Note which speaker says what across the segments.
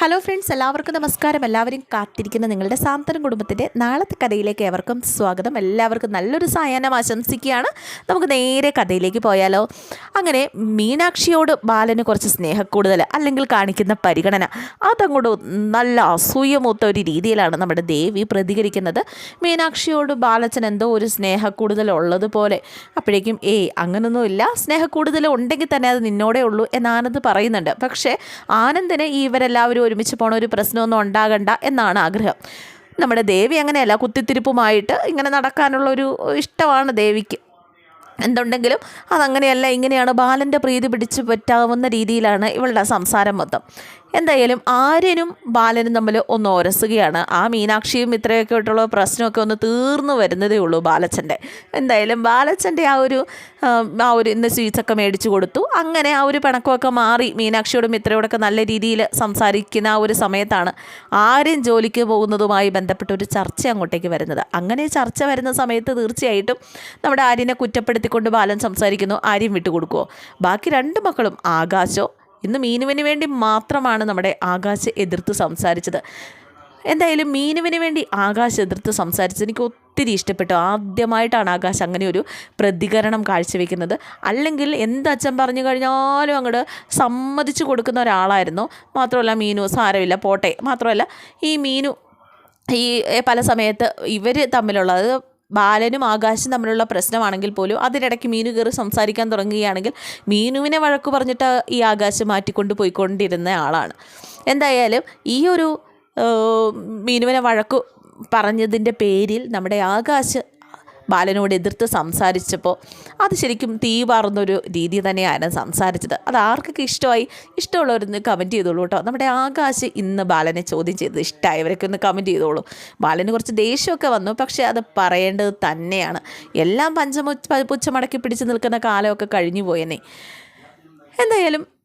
Speaker 1: Hello friends എല്ലാവർക്കും നമസ്കാരം. എല്ലാവരും കാത്തിരിക്കുന്ന നിങ്ങളുടെ സാന്തനം കുടുംബത്തിന്റെ നാളത്തെ കഥയിലേക്ക് ഏവർക്കും സ്വാഗതം. എല്ലാവർക്കും നല്ലൊരു സായാഹ്നം ആശംസിക്കുകയാണ്. നമുക്ക് നേരെ കഥയിലേക്ക് പോയാലോ. അങ്ങനെ മീനാക്ഷിയോട് ബാലന് കുറച്ച് സ്നേഹക്കൂടുതൽ അല്ലെങ്കിൽ കാണിക്കുന്ന പരിഗണന. അതങ്ങോട്ട് നല്ല അസൂയമൂത്ത ഒരു രീതിയിലാണ് നമ്മുടെ ദേവി പ്രതികരിക്കുന്നത്. മീനാക്ഷിയോട് ബാലച്ചൻ എന്തോ ഒരു സ്നേഹക്കൂടുതൽ ഉള്ളതുപോലെ അപ്പോഴേക്കും ഏയ് അങ്ങനൊന്നുമില്ല സ്നേഹക്കൂടുതൽ ഉണ്ടെങ്കിൽ തന്നെ അത് നിന്നോടേ ഉള്ളൂ എന്ന് ആനന്ദ് പറയുന്നുണ്ട്. പക്ഷേ ആനന്ദിന് ഇവരെല്ലാവരും ഒരുമിച്ച് പോണ ഒരു പ്രശ്നമൊന്നും ഉണ്ടാകണ്ട എന്നാണ് ആഗ്രഹം. നമ്മുടെ ദേവി അങ്ങനെയല്ല കുത്തിത്തിരിപ്പുമായിട്ട് ഇങ്ങനെ നടക്കാനുള്ള ഒരു ഇഷ്ടമാണ് ദേവിക്ക്. എന്തുണ്ടെങ്കിലും അതങ്ങനെയല്ല ഇങ്ങനെയാണ് ബാലന്റെ പ്രീതി പിടിച്ച് പറ്റാവുന്ന രീതിയിലാണ് ഇവളുടെ സംസാരം മൊത്തം. എന്തായാലും ആര്യനും ബാലനും തമ്മിൽ ഒന്ന് ഒരസുകയാണ്. ആ മീനാക്ഷിയും ഇത്രയൊക്കെ ആയിട്ടുള്ള പ്രശ്നമൊക്കെ ഒന്ന് തീർന്നു വരുന്നതേ ഉള്ളൂ ബാലച്ചന്റെ. എന്തായാലും ബാലച്ചന്റെ ആ ഒരു ആ, ഒരു ഇന്ന് സ്വീറ്റ്സൊക്കെ മേടിച്ചു കൊടുത്തു. അങ്ങനെ ആ ഒരു പിണക്കമൊക്കെ മാറി മീനാക്ഷിയോടും ഇത്രയോടൊക്കെ നല്ല രീതിയിൽ സംസാരിക്കുന്ന ആ ഒരു സമയത്താണ് ആര്യൻ ജോലിക്ക് പോകുന്നതുമായി ബന്ധപ്പെട്ട ഒരു ചർച്ച അങ്ങോട്ടേക്ക് വരുന്നത്. അങ്ങനെ ചർച്ച വരുന്ന സമയത്ത് തീർച്ചയായിട്ടും നമ്മുടെ ആര്യനെ കുറ്റപ്പെടുത്തിക്കൊണ്ട് ബാലൻ സംസാരിക്കുന്നു. ആര്യം വിട്ടുകൊടുക്കുമോ ബാക്കി രണ്ട് മക്കളും ആകാശോ ഇന്ന് മീനുവിന് വേണ്ടി മാത്രമാണ് നമ്മുടെ ആകാശ് എതിർത്ത് സംസാരിച്ചത്. എന്തായാലും മീനുവിന് വേണ്ടി ആകാശ് എതിർത്ത് സംസാരിച്ചത് എനിക്ക് ഒത്തിരി ഇഷ്ടപ്പെട്ടു. ആദ്യമായിട്ടാണ് ആകാശ് അങ്ങനെ ഒരു പ്രതികരണം കാഴ്ചവെക്കുന്നത്. അല്ലെങ്കിൽ എന്തച്ഛൻ പറഞ്ഞു കഴിഞ്ഞാലും അങ്ങോട്ട് സമ്മതിച്ചു കൊടുക്കുന്ന ഒരാളായിരുന്നു. മാത്രമല്ല മീനു സാരമില്ല പോട്ടെ. മാത്രമല്ല ഈ മീനു ഈ പല സമയത്ത് ഇവർ തമ്മിലുള്ളത് ബാലനും ആകാശും തമ്മിലുള്ള പ്രശ്നമാണെങ്കിൽ പോലും അതിനിടയ്ക്ക് മീനു കയറി സംസാരിക്കാൻ തുടങ്ങുകയാണെങ്കിൽ മീനുവിനെ വഴക്ക് പറഞ്ഞിട്ട് ഈ ആകാശം മാറ്റിക്കൊണ്ട് പോയിക്കൊണ്ടിരുന്ന ആളാണ്. എന്തായാലും ഈ ഒരു മീനുവിനെ വഴക്കു പറഞ്ഞതിന്റെ പേരിൽ നമ്മുടെ ആകാശ് ബാലനോട് എതിർത്ത് സംസാരിച്ചപ്പോൾ അത് ശരിക്കും തീ പാർന്നൊരു രീതി തന്നെയാണ് സംസാരിച്ചത്. അത് ആർക്കൊക്കെ ഇഷ്ടമായി? ഇഷ്ടമുള്ളവരൊന്ന് കമന്റ് ചെയ്തോളൂ കേട്ടോ. നമ്മുടെ ആകാശ് ഇന്ന് ബാലനെ ചോദ്യം ചെയ്തത് ഇഷ്ടമായവരൊക്കെ ഒന്ന് കമന്റ് ചെയ്തോളൂ. ബാലന് കുറച്ച് ദേഷ്യമൊക്കെ വന്നു. പക്ഷേ അത് പറയേണ്ടത് തന്നെയാണ്. എല്ലാം പഞ്ചമു പുച്ചമടക്കി പിടിച്ച് നിൽക്കുന്ന കാലമൊക്കെ കഴിഞ്ഞു പോയെന്നേ എന്തായാലും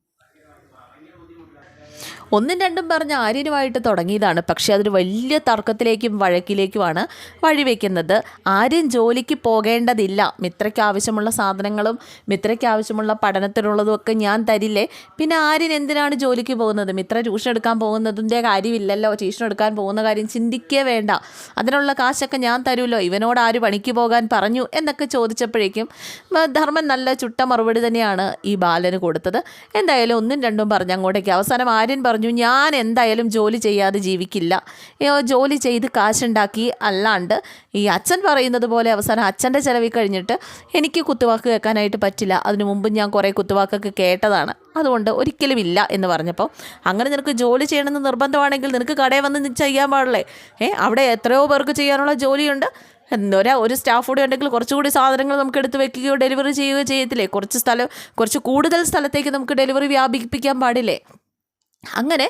Speaker 1: ഒന്നും രണ്ടും പറഞ്ഞ് ആര്യനുമായിട്ട് തുടങ്ങിയതാണ്. പക്ഷേ അതൊരു വലിയ തർക്കത്തിലേക്കും വഴക്കിലേക്കുമാണ് വഴിവെക്കുന്നത്. ആര്യൻ ജോലിക്ക് പോകേണ്ടതില്ല. മിത്രയ്ക്ക് ആവശ്യമുള്ള സാധനങ്ങളും മിത്രയ്ക്ക് ആവശ്യമുള്ള പഠനത്തിനുള്ളതും ഒക്കെ ഞാൻ തരില്ലേ? പിന്നെ ആര്യൻ എന്തിനാണ് ജോലിക്ക് പോകുന്നത്? മിത്ര ട്യൂഷൻ എടുക്കാൻ പോകുന്നതിന്റെ കാര്യമില്ലല്ലോ. ട്യൂഷൻ എടുക്കാൻ പോകുന്ന കാര്യം ചിന്തിക്കേ വേണ്ട. അതിനുള്ള കാശൊക്കെ ഞാൻ തരുമല്ലോ ഇവനോട് ആര് പണിക്ക് പോകാൻ പറഞ്ഞു എന്നൊക്കെ ചോദിച്ചപ്പോഴേക്കും ധർമ്മൻ നല്ല ചുട്ട മറുപടി തന്നെയാണ് ഈ ബാലന് കൊടുത്തത്. എന്തായാലും ഒന്നും രണ്ടും പറഞ്ഞ് അങ്ങോട്ടേക്ക്. അവസാനം ആര്യൻ പറഞ്ഞു ഞാൻ എന്തായാലും ജോലി ചെയ്യാതെ ജീവിക്കില്ല. ജോലി ചെയ്ത് കാശുണ്ടാക്കി അല്ലാണ്ട്. ഈ അച്ഛൻ പറയുന്നത് പോലെ അവസാനം അച്ഛന്റെ ചിലവിൽ കഴിഞ്ഞിട്ട് എനിക്ക് കുത്തുവാക്ക് കേൾക്കാനായിട്ട് പറ്റില്ല. അതിനു മുമ്പ് ഞാൻ കുറേ കുത്തുവാക്കൊക്കെ കേട്ടതാണ്. അതുകൊണ്ട് ഒരിക്കലും ഇല്ല എന്ന് പറഞ്ഞപ്പോൾ അങ്ങനെ നിനക്ക് ജോലി ചെയ്യണമെന്ന് നിർബന്ധമാണെങ്കിൽ നിനക്ക് കടയിൽ വന്ന് ചെയ്യാൻ പാടില്ലേ? ഏ അവിടെ എത്രയോ പേർക്ക് ചെയ്യാനുള്ള ജോലിയുണ്ട്. ഒരാ ഒരു സ്റ്റാഫ് കൂടി ഉണ്ടെങ്കിൽ കുറച്ചുകൂടി സാധനങ്ങൾ നമുക്ക് എടുത്ത് വെക്കുകയോ ഡെലിവറി ചെയ്യുകയോ ചെയ്യത്തില്ലേ? കുറച്ച് സ്ഥലം കുറച്ച് കൂടുതൽ സ്ഥലത്തേക്ക് നമുക്ക് ഡെലിവറി വ്യാപിപ്പിക്കാൻ പാടില്ലേ? അങ്ങനെ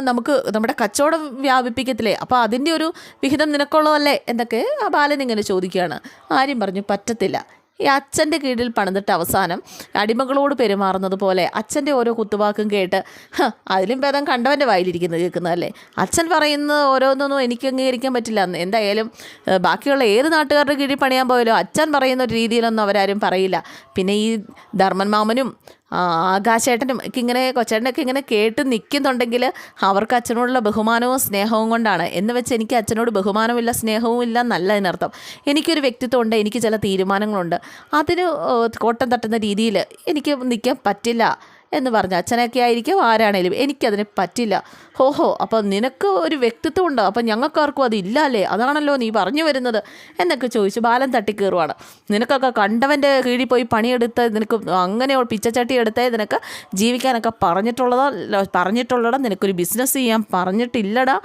Speaker 1: നമുക്ക് നമ്മുടെ കച്ചവടം വ്യാപിപ്പിക്കത്തില്ലേ? അപ്പോൾ അതിന്റെ ഒരു വിഹിതം നിനക്കുള്ളതല്ലേ? എന്നൊക്കെ ആ ബാലൻ ഇങ്ങനെ ചോദിക്കുകയാണ്. ആരും പറഞ്ഞു പറ്റത്തില്ല. ഈ അച്ഛന്റെ കീഴിൽ പണിതിട്ട് അവസാനം അടിമകളോട് പെരുമാറുന്നത് പോലെ അച്ഛന്റെ ഓരോ കുത്തുവാക്കും കേട്ട് "ഹ, അതിലും ഭേദം കണ്ടവന്റെ വായിലിരിക്കുന്നത് കേൾക്കുന്നതല്ലേ? അച്ഛൻ പറയുന്ന ഓരോന്നൊന്നും എനിക്ക് അംഗീകരിക്കാൻ പറ്റില്ല. എന്തായാലും ബാക്കിയുള്ള ഏത് നാട്ടുകാരുടെ കീഴിൽ പണിയാൻ പോയാലും അച്ഛൻ പറയുന്ന ഒരു രീതിയിലൊന്നും അവരാരും പറയില്ല. പിന്നെ ഈ ധർമ്മൻ മാമനും ആകാശേട്ടനും ഒക്കെ ഇങ്ങനെ കൊച്ചേട്ടനൊക്കെ ഇങ്ങനെ കേട്ട് നിൽക്കുന്നുണ്ടെങ്കിൽ അവർക്ക് അച്ഛനോടുള്ള ബഹുമാനവും സ്നേഹവും കൊണ്ടാണ്. എന്ന് വെച്ച് എനിക്ക് അച്ഛനോട് ബഹുമാനമില്ല സ്നേഹവും ഇല്ല എന്നല്ല അതിനർത്ഥം എനിക്കൊരു വ്യക്തിത്വമുണ്ട് എനിക്ക് ചില തീരുമാനങ്ങളുണ്ട്. അതിന് കോട്ടം തട്ടുന്ന രീതിയിൽ എനിക്ക് നിൽക്കാൻ പറ്റില്ല. എന്ന് പറഞ്ഞു അച്ഛനൊക്കെ ആയിരിക്കും ആരാണേലും എനിക്കതിന് പറ്റില്ല. ഹോഹോ അപ്പം നിനക്ക് ഒരു വ്യക്തിത്വം ഉണ്ടോ അപ്പം ഞങ്ങൾക്കാർക്കും അതില്ല അല്ലേ അതാണല്ലോ നീ പറഞ്ഞു വരുന്നത് എന്നൊക്കെ ചോദിച്ചു ബാലൻ തട്ടിക്കയറുവാണ് നിനക്കൊക്കെ കണ്ടവന്റെ കീഴിൽ പോയി പണിയെടുത്ത് നിനക്ക് അങ്ങനെ പിച്ചച്ചട്ടി എടുത്തേ നിനക്ക് ജീവിക്കാനൊക്കെ പറഞ്ഞിട്ടുള്ളതോ പറഞ്ഞിട്ടുള്ളടാ നിനക്കൊരു ബിസിനസ് ചെയ്യാൻ പറഞ്ഞിട്ടില്ലടാ.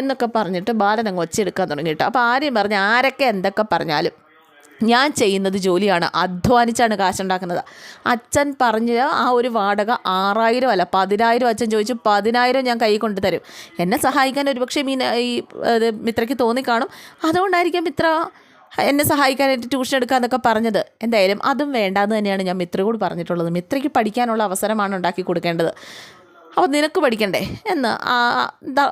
Speaker 1: എന്നൊക്കെ പറഞ്ഞിട്ട് ബാലൻ അങ്ങ് ഒച്ചയെടുക്കാൻ തുടങ്ങിയിട്ട് അപ്പോൾ ആരെയും പറഞ്ഞ് ആരൊക്കെ എന്തൊക്കെ പറഞ്ഞാലും. ഞാൻ ചെയ്യുന്നത് ജോലിയാണ്. അധ്വാനിച്ചാണ് കാശുണ്ടാക്കുന്നത്. അച്ഛൻ പറഞ്ഞ ആ ഒരു വാടക ആറായിരം അല്ല പതിനായിരം അച്ഛൻ ചോദിച്ചു പതിനായിരം ഞാൻ കൈ കൊണ്ട് തരും. എന്നെ സഹായിക്കാൻ ഒരുപക്ഷെ മീൻ ഈ മിത്രയ്ക്ക് തോന്നിക്കാണും. അതുകൊണ്ടായിരിക്കും മിത്ര എന്നെ സഹായിക്കാനായിട്ട് ട്യൂഷൻ എടുക്കാമെന്നൊക്കെ പറഞ്ഞത്. എന്തായാലും അതും വേണ്ടാന്ന് തന്നെയാണ് ഞാൻ മിത്രയോട് പറഞ്ഞിട്ടുള്ളത്. മിത്രയ്ക്ക് പഠിക്കാനുള്ള അവസരമാണ് ഉണ്ടാക്കി കൊടുക്കേണ്ടത്. അപ്പോൾ നിനക്ക് പഠിക്കണ്ടേ? എന്ന്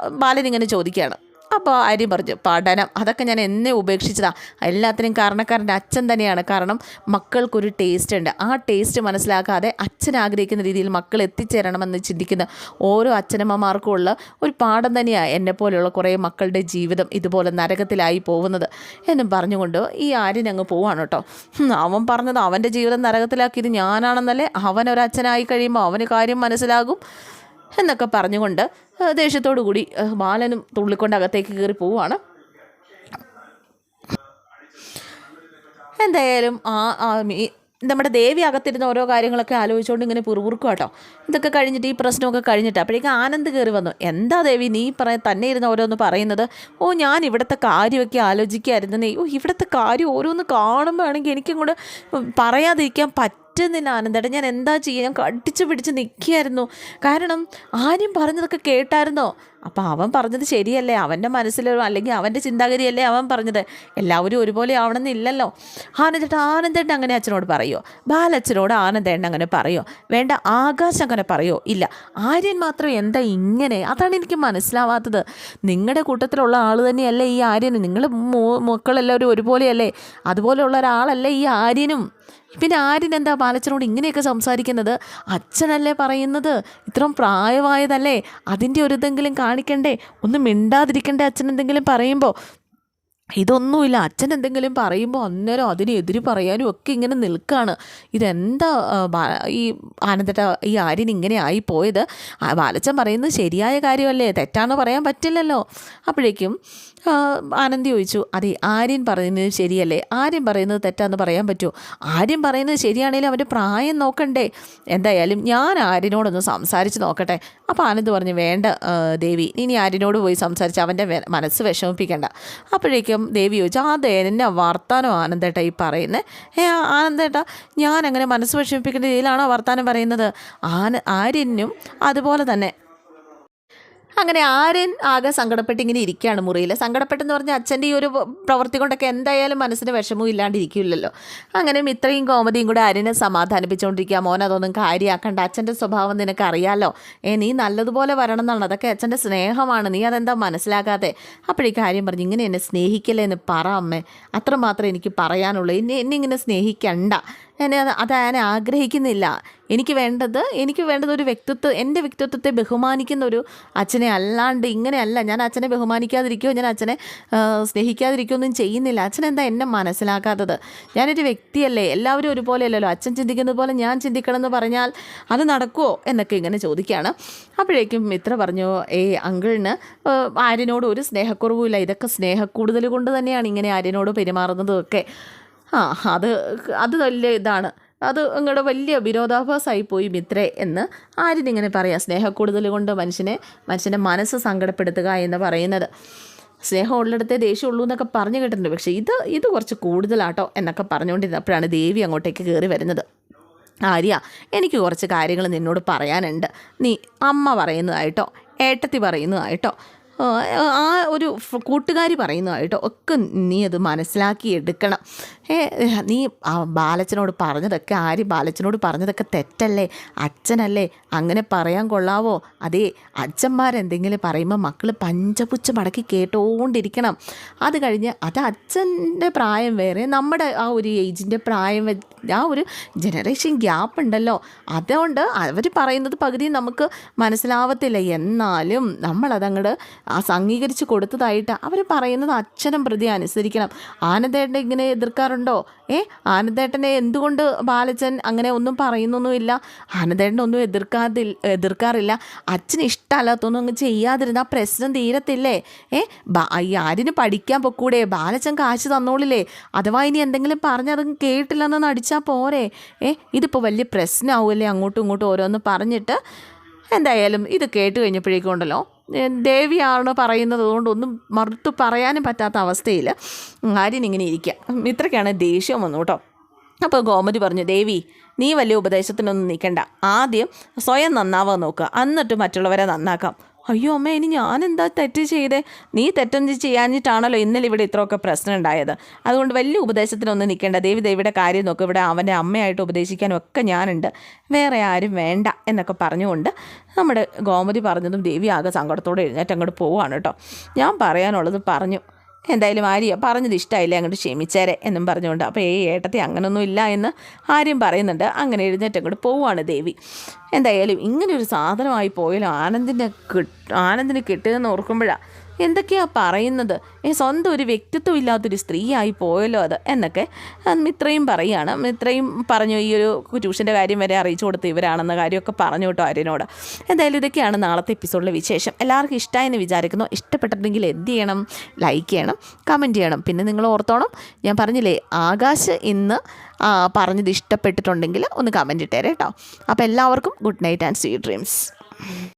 Speaker 1: ബാലൻ ഇങ്ങനെ ചോദിക്കുകയാണ്. അപ്പോൾ ആര്യം പറഞ്ഞു പഠനം അതൊക്കെ ഞാൻ എന്നെ ഉപേക്ഷിച്ചതാണ് എല്ലാത്തിനും കാരണക്കാരന്റെ അച്ഛൻ തന്നെയാണ്. കാരണം മക്കൾക്കൊരു ടേസ്റ്റ് ഉണ്ട്. ആ ടേസ്റ്റ് മനസ്സിലാക്കാതെ അച്ഛൻ ആഗ്രഹിക്കുന്ന രീതിയിൽ മക്കൾ എത്തിച്ചേരണമെന്ന് ചിന്തിക്കുന്ന ഓരോ അച്ഛനമ്മമാർക്കും ഉള്ള ഒരു പാഠം തന്നെയാണ് എന്നെ പോലെയുള്ള കുറേ മക്കളുടെ ജീവിതം ഇതുപോലെ നരകത്തിലായി പോകുന്നത്. എന്നും പറഞ്ഞുകൊണ്ട് ഈ ആര്യൻ അങ്ങ് പോവാണ് കേട്ടോ. അവൻ പറഞ്ഞത് അവന്റെ ജീവിതം നരകത്തിലാക്കിയത് ഞാനാണെന്നല്ലേ? അവൻ ഒരച്ഛനായി കഴിയുമ്പോൾ അവന് കാര്യം മനസ്സിലാകും. എന്നൊക്കെ പറഞ്ഞുകൊണ്ട് ദേഷ്യത്തോടു കൂടി ബാലനും തുള്ളിക്കൊണ്ട് അകത്തേക്ക് കയറി പോവുകയാണ് എന്തായാലും ആ നമ്മുടെ ദേവി അകത്തിരുന്ന ഓരോ കാര്യങ്ങളൊക്കെ ആലോചിച്ചുകൊണ്ട് ഇങ്ങനെ പുറുപുറുക്കും കേട്ടോ ഇതൊക്കെ കഴിഞ്ഞിട്ട് ഈ പ്രശ്നമൊക്കെ കഴിഞ്ഞിട്ട് അപ്പോഴേക്കും ആനന്ദ് കയറി വന്നു. എന്താ ദേവി നീ പറ തന്നെ ഇരുന്ന് ഓരോന്ന് പറയുന്നത്? ഓ ഞാൻ ഇവിടുത്തെ കാര്യമൊക്കെ ആലോചിക്കായിരുന്നേ. ഓ ഇവിടുത്തെ കാര്യം ഓരോന്ന് കാണുമ്പോഴാണെങ്കിൽ കൂടെ പറയാതിരിക്കാൻ പറ്റുന്നില്ല ആനന്ദേട്ടൻ ഞാൻ എന്താ ചെയ്യുക ഞാൻ കടിച്ചു പിടിച്ച് നിൽക്കുകയായിരുന്നു. കാരണം ആരും പറഞ്ഞതൊക്കെ കേട്ടായിരുന്നോ? അപ്പം അവൻ പറഞ്ഞത് ശരിയല്ലേ? അവന്റെ മനസ്സിലൊരു അല്ലെങ്കിൽ അവന്റെ ചിന്താഗതിയല്ലേ അവൻ പറഞ്ഞത്? എല്ലാവരും ഒരുപോലെ ആവണമെന്നില്ലല്ലോ. ആനന്ദേട്ടൻ ആനന്ദേട്ടൻ അങ്ങനെ അച്ഛനോട് പറയോ? ബാലച്ഛനോട് ആനന്ദേട്ടൻ അങ്ങനെ പറയോ? വേണ്ട ആകാശം അങ്ങനെ പറയുമോ ഇല്ല. ആര്യൻ മാത്രം എന്താ ഇങ്ങനെ? അതാണ് എനിക്ക് മനസ്സിലാവാത്തത്. നിങ്ങളുടെ കൂട്ടത്തിലുള്ള ആൾ തന്നെയല്ലേ ഈ ആര്യൻ നിങ്ങൾ മക്കളെല്ലാവരും ഒരുപോലെയല്ലേ? അതുപോലെയുള്ള ഒരാളല്ലേ ഈ ആര്യനും. പിന്നെ ആര്യൻ എന്താ ബാലച്ചനോട് ഇങ്ങനെയൊക്കെ സംസാരിക്കുന്നത്? അച്ഛനല്ലേ പറയുന്നത്? ഇത്രയും പ്രായമായതല്ലേ? അതിന്റെ ഒരു ഇതെങ്കിലും കാണിക്കണ്ടേ? ഒന്ന് മിണ്ടാതിരിക്കണ്ടേ? അച്ഛൻ എന്തെങ്കിലും പറയുമ്പോൾ ഇതൊന്നുമില്ല. അച്ഛൻ എന്തെങ്കിലും പറയുമ്പോൾ അന്നേരം അതിനെതിര് പറയാനും ഒക്കെ ഇങ്ങനെ നിൽക്കുകയാണ് ഇതെന്താ ഈ ആനന്ദട്ട ഈ ആര്യൻ ഇങ്ങനെ ആയി ആ, ബാലച്ചൻ പറയുന്നത് ശരിയായ കാര്യമല്ലേ? തെറ്റാണെന്ന് പറയാൻ പറ്റില്ലല്ലോ. അപ്പോഴേക്കും ആനന്ദ് ചോദിച്ചു അതെ ആര്യൻ പറയുന്നത് ശരിയല്ലേ? ആര്യൻ പറയുന്നത് തെറ്റാന്ന് പറയാൻ പറ്റുമോ ആര്യൻ പറയുന്നത് ശരിയാണെങ്കിലും അവന്റെ പ്രായം നോക്കണ്ടേ? എന്തായാലും ഞാൻ ആര്യനോടൊന്ന് സംസാരിച്ച് നോക്കട്ടെ. അപ്പോൾ ആനന്ദ് പറഞ്ഞു വേണ്ട ദേവി. ഇനി ആര്യനോട് പോയി സംസാരിച്ച് അവന്റെ മനസ്സ് വിഷമിപ്പിക്കണ്ട. അപ്പോഴേക്കും ദേവി ചോദിച്ചു ആ എന്നെ വർത്താനോ ആനന്ദേട്ട ഈ പറയുന്നത് ഏ ആനന്ദേട്ട ഞാൻ അങ്ങനെ മനസ്സ് വിഷമിപ്പിക്കേണ്ട രീതിയിലാണോ വർത്താനം പറയുന്നത്? ആന ആര്യനും അതുപോലെ തന്നെ. അങ്ങനെ ആര്യൻ ആകെ സങ്കടപ്പെട്ട് ഇങ്ങനെ ഇരിക്കുകയാണ് മുറിയിൽ. സങ്കടപ്പെട്ടെന്ന് പറഞ്ഞാൽ അച്ഛന്റെ ഈ ഒരു പ്രവൃത്തി കൊണ്ടൊക്കെ എന്തായാലും മനസ്സിന് വിഷമവും ഇല്ലാണ്ടിരിക്കില്ലല്ലോ. അങ്ങനെ ഇത്രയും കോമതിയും കൂടെ ആര്യനെ സമാധാനിപ്പിച്ചുകൊണ്ടിരിക്കുക മോൻ അതൊന്നും കാര്യമാക്കണ്ട അച്ഛന്റെ സ്വഭാവം നിനക്ക് അറിയാലോ ഏ നീ നല്ലതുപോലെ വരണം എന്നാണ്. അതൊക്കെ അച്ഛന്റെ സ്നേഹമാണ്. നീ അതെന്താ മനസ്സിലാക്കാതെ അപ്പോഴീ കാര്യം പറഞ്ഞു ഇങ്ങനെ എന്നെ സ്നേഹിക്കല്ലേ എന്ന് പറ അമ്മേ. അത്രമാത്രം എനിക്ക് പറയാനുള്ളൂ. ഇനി എന്നെ ഇങ്ങനെ സ്നേഹിക്കണ്ട. എന്നെ അത് ഞാൻ ആഗ്രഹിക്കുന്നില്ല. എനിക്ക് വേണ്ടത് എനിക്ക് വേണ്ടത് ഒരു വ്യക്തിത്വം എന്റെ വ്യക്തിത്വത്തെ ബഹുമാനിക്കുന്ന ഒരു അച്ഛനെ അല്ലാണ്ട് ഇങ്ങനെയല്ല. ഞാൻ അച്ഛനെ ബഹുമാനിക്കാതിരിക്കുകയോ ഞാൻ അച്ഛനെ സ്നേഹിക്കാതിരിക്കുകയൊന്നും ചെയ്യുന്നില്ല. അച്ഛൻ എന്താ എന്നെ മനസ്സിലാക്കാത്തത്? ഞാനൊരു വ്യക്തിയല്ലേ. എല്ലാവരും ഒരുപോലെ അല്ലല്ലോ അച്ഛൻ ചിന്തിക്കുന്നത് പോലെ ഞാൻ ചിന്തിക്കണം എന്ന് പറഞ്ഞാൽ അത് നടക്കുമോ എന്നൊക്കെ ഇങ്ങനെ ചോദിക്കുകയാണ്. അപ്പോഴേക്കും മിത്ര പറഞ്ഞു ഏ അങ്കിളിന് ആര്യനോട് ഒരു സ്നേഹക്കുറവുമില്ല. ഇതൊക്കെ സ്നേഹക്കൂടുതൽ കൊണ്ട് തന്നെയാണ് ഇങ്ങനെ ആര്യനോട് പെരുമാറുന്നതും ഒക്കെ ആ അത് അത് വലിയ ഇതാണ്. അത് നിങ്ങളുടെ വലിയ വിരോധാഭാസമായി പോയി മിത്രേ എന്ന് ആര്യനിങ്ങനെ പറയാം സ്നേഹക്കൂടുതൽ കൊണ്ട് മനുഷ്യനെ മനുഷ്യന്റെ മനസ്സ് സങ്കടപ്പെടുത്തുക എന്ന് പറയുന്നത്. സ്നേഹം ഉള്ളിടത്തെ ദേഷ്യമുള്ളൂ എന്നൊക്കെ പറഞ്ഞു കേട്ടിട്ടുണ്ട്. പക്ഷേ ഇത് ഇത് കുറച്ച് കൂടുതലാട്ടോ എന്നൊക്കെ പറഞ്ഞുകൊണ്ടിരുന്നപ്പോഴാണ് ദേവി അങ്ങോട്ടേക്ക് കയറി വരുന്നത്. ആര്യ എനിക്ക് കുറച്ച് കാര്യങ്ങൾ നിന്നോട് പറയാനുണ്ട്. നീ അമ്മ പറയുന്നതായിട്ടോ ഏട്ടത്തി പറയുന്നതായിട്ടോ ആ, ഒരു കൂട്ടുകാരി പറയുന്നതായിട്ടോ ഒക്കെ നീ അത് മനസ്സിലാക്കി എടുക്കണം. നീ ബാലച്ചനോട് പറഞ്ഞതൊക്കെ ആര് ബാലച്ചനോട് പറഞ്ഞതൊക്കെ തെറ്റല്ലേ? അച്ഛനല്ലേ? അങ്ങനെ പറയാൻ കൊള്ളാവോ? അതേ അച്ഛന്മാരെന്തെങ്കിലും പറയുമ്പോൾ മക്കൾ പഞ്ചപുച്ച മടക്കി കേട്ടോണ്ടിരിക്കണം. അത് കഴിഞ്ഞ് അത് അച്ഛന്റെ പ്രായം വേറെ നമ്മുടെ ആ ഒരു ഏജിന്റെ പ്രായം ആ ഒരു ജനറേഷൻ ഗ്യാപ്പ് ഉണ്ടല്ലോ. അതുകൊണ്ട് അവർ പറയുന്നത് പകുതി നമുക്ക് മനസ്സിലാവത്തില്ല. എന്നാലും ആ അംഗീകരിച്ച് കൊടുത്തതായിട്ട് അവർ പറയുന്നത് അച്ഛനും പ്രതി അനുസരിക്കണം. ആനന്ദേട്ടൻ ഇങ്ങനെ എതിർക്കാറുണ്ടോ? ഏ ആനന്ദേട്ടനെ എന്തുകൊണ്ട് ബാലച്ചൻ അങ്ങനെ ഒന്നും പറയുന്നൊന്നുമില്ല? ആനന്ദേട്ടൻ ഒന്നും എതിർക്കാതി എതിർക്കാറില്ല. അച്ഛന് ഇഷ്ടമല്ലാത്തൊന്നും അങ്ങ് ചെയ്യാതിരുന്ന പ്രശ്നം തീരത്തില്ലേ? ഏ ആരിന് പഠിക്കാൻ പൊക്കൂടെ? ബാലച്ചൻ കാശ് തന്നോളില്ലേ? അഥവാ ഇനി എന്തെങ്കിലും പറഞ്ഞ് അതങ്ങ് കേട്ടില്ലെന്ന് നടിച്ചാൽ പോരെ? ഏ ഇതിപ്പോൾ വലിയ പ്രശ്നമാവുമല്ലേ അങ്ങോട്ടും ഇങ്ങോട്ടും ഓരോന്ന് പറഞ്ഞിട്ട്? എന്തായാലും ഇത് കേട്ട് കഴിഞ്ഞപ്പോഴേക്കും ഉണ്ടല്ലോ ഏ, ദേവിയാണ് പറയുന്നത് കൊണ്ട് ഒന്നും മറുത്തു പറയാനും പറ്റാത്ത അവസ്ഥയിൽ ആര്യൻ ഇങ്ങനെ ഇരിക്കുക മിത്രയ്ക്കാണ് ദേഷ്യം വന്നു കേട്ടോ. അപ്പോൾ ഗോമതി പറഞ്ഞു ദേവി നീ വലിയ ഉപദേശത്തിനൊന്നും നിൽക്കണ്ട. ആദ്യം സ്വയം നന്നാവാൻ നോക്കുക. എന്നിട്ട് മറ്റുള്ളവരെ നന്നാക്കാം. അയ്യോ അമ്മ ഇനി ഞാൻ എന്താ തെറ്റ് ചെയ്തേ? നീ തെറ്റൊന്നും ചെയ്യാഞ്ഞിട്ടാണല്ലോ ഇന്നലെ ഇവിടെ ഇത്രയൊക്കെ പ്രശ്നം ഉണ്ടായത്. അതുകൊണ്ട് വലിയ ഉപദേശത്തിനൊന്നും നിൽക്കേണ്ട. ദേവി ദേവിയുടെ കാര്യം നോക്കും. ഇവിടെ അവന്റെ അമ്മയായിട്ട് ഉപദേശിക്കാനും ഒക്കെ ഞാനുണ്ട്. വേറെ ആരും വേണ്ട എന്നൊക്കെ പറഞ്ഞുകൊണ്ട് നമ്മുടെ ഗോമതി പറഞ്ഞതും ദേവി ആകെ സങ്കടത്തോടെ എഴുന്നേറ്റ് അങ്ങോട്ട് പോവുകയാണ് കേട്ടോ. ഞാൻ പറയാനുള്ളത് പറഞ്ഞു. എന്തായാലും ആര്യ പറഞ്ഞത് ഇഷ്ടമായില്ലേ അങ്ങോട്ട് ക്ഷമിച്ചേരെ എന്നും പറഞ്ഞുകൊണ്ട്. അപ്പോൾ ഏ ഏട്ടത്തെ അങ്ങനൊന്നും ഇല്ല എന്ന് ആര്യം പറയുന്നുണ്ട്. അങ്ങനെ എഴുന്നേറ്റ് അങ്ങോട്ട് പോവുകയാണ് ദേവി. എന്തായാലും ഇങ്ങനെ ഒരു സാധനമായി പോയാലും ആനന്ദിനെ കിട്ട് ആനന്ദിന് കിട്ടുമെന്ന് ഓർക്കുമ്പോഴാണ് എന്തൊക്കെയാ പറയുന്നത്? സ്വന്തം ഒരു വ്യക്തിത്വം ഇല്ലാത്തൊരു സ്ത്രീയായി പോയല്ലോ അത് എന്നൊക്കെ മിത്രയും പറയുകയാണ് മിത്രയും പറഞ്ഞു ഈ ഒരു ട്യൂഷന്റെ കാര്യം വരെ അറിയിച്ചു കൊടുത്ത് ഇവരാണെന്ന കാര്യമൊക്കെ പറഞ്ഞു കേട്ടോ ആര്യനോട് എന്തായാലും ഇതൊക്കെയാണ് നാളത്തെ എപ്പിസോഡിലെ വിശേഷം. എല്ലാവർക്കും ഇഷ്ടമായെന്ന് വിചാരിക്കുന്നു. ഇഷ്ടപ്പെട്ടിട്ടുണ്ടെങ്കിൽ എന്ത് ചെയ്യണം? ലൈക്ക് ചെയ്യണം കമന്റ് ചെയ്യണം. പിന്നെ നിങ്ങൾ ഓർത്തോണം ഞാൻ പറഞ്ഞില്ലേ ആകാശ് ഇന്ന് പറഞ്ഞത് ഇഷ്ടപ്പെട്ടിട്ടുണ്ടെങ്കിൽ ഒന്ന് കമന്റ് ഇട്ടേരെ കേട്ടോ. അപ്പോൾ എല്ലാവർക്കും good night and sweet dreams